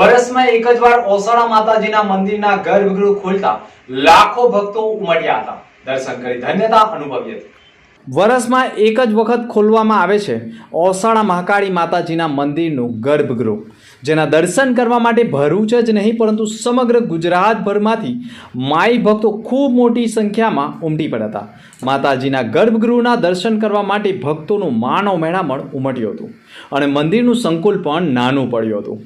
વર્ષમાં એક જ વાર ઓસાણા માતાજીના મંદિરના ગર્ભગૃહ ખોલતા લાખો ભક્તો ઉમટ્યા હતા. દર્શન કરી ધન્યતા અનુભવી હતી વર્ષમાં એક જ વખત ખોલવામાં આવે છે ઓસાણા મહાકાળી માતાજીના મંદિરનું ગર્ભગૃહ, જેના દર્શન કરવા માટે ભરૂચ જ નહીં, પરંતુ સમગ્ર ગુજરાતભરમાંથી માઈ ભક્તો ખૂબ મોટી સંખ્યામાં ઉમટી પડ્યા હતા. માતાજીના ગર્ભગૃહના દર્શન કરવા માટે ભક્તોનું માનવ મેળામણ ઉમટ્યું હતું અને મંદિરનું સંકુલ પણ નાનું પડ્યું હતું.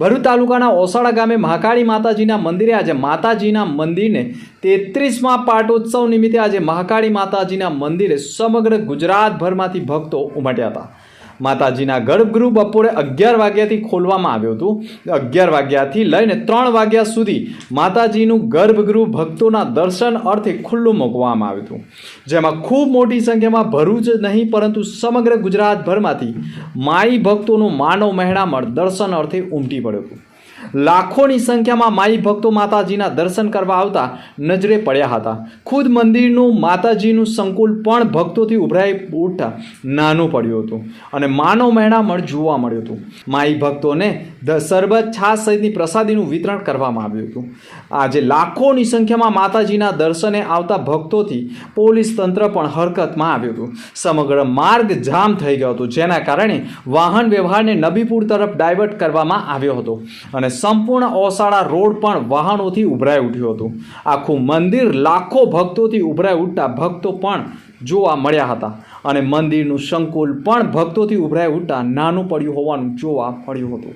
ભરૂચ તાલુકાના ઓસાળા ગામે મહાકાળી માતાજીના મંદિરે આજે માતાજીના મંદિરને તેત્રીસમાં પાટોત્સવ નિમિત્તે આજે મહાકાળી માતાજીના મંદિરે સમગ્ર ગુજરાતભરમાંથી ભક્તો ઉમટ્યા હતા. માતાજીના ગર્ભગૃહ બપોરે અગિયાર વાગ્યાથી ખોલવામાં આવ્યું હતું. અગિયાર વાગ્યાથી લઈને ત્રણ વાગ્યા સુધી માતાજીનું ગર્ભગૃહ ભક્તોના દર્શન અર્થે ખુલ્લું મૂકવામાં આવ્યું હતું. જેમાં ખૂબ મોટી સંખ્યામાં ભરૂચ નહીં, પરંતુ સમગ્ર ગુજરાતભરમાંથી માઈ ભક્તોનું માનવ મહેણામણ દર્શન અર્થે ઉમટી પડ્યું હતું. લાખોની સંખ્યામાં માઈ ભક્તો માતાજીના દર્શન કરવા આવતા નજરે પડ્યા હતા. ખુદ મંદિરનું માતાજીનું સંકુલ પણ ભક્તોથી ઉભરાઈ ઉઠતા નાનું પડ્યું હતું અને માનવ મહેણામણ જોવા મળ્યું હતું. માઈ ભક્તોને સરબત છાશ સહિતની પ્રસાદીનું વિતરણ કરવામાં આવ્યું હતું. આજે લાખોની સંખ્યામાં માતાજીના દર્શને આવતા ભક્તોથી પોલીસ તંત્ર પણ હરકતમાં આવ્યું હતું. સમગ્ર માર્ગ જામ થઈ ગયો હતો, જેના કારણે વાહન વ્યવહારને નબીપુર તરફ ડાયવર્ટ કરવામાં આવ્યો હતો. સંપૂર્ણ ઓસાળા રોડ પણ વાહનોથી ઉભરાઈ ઉઠ્યું હતું. આખું મંદિર લાખો ભક્તોથી ઉભરાઈ ઉઠતા ભક્તો પણ જોવા મળ્યા હતા. અને મંદિરનું સંકુલ પણ ભક્તોથી ઉભરાઈ ઉઠતા નાનું પડ્યું હોવાનું જોવા મળ્યું હતું.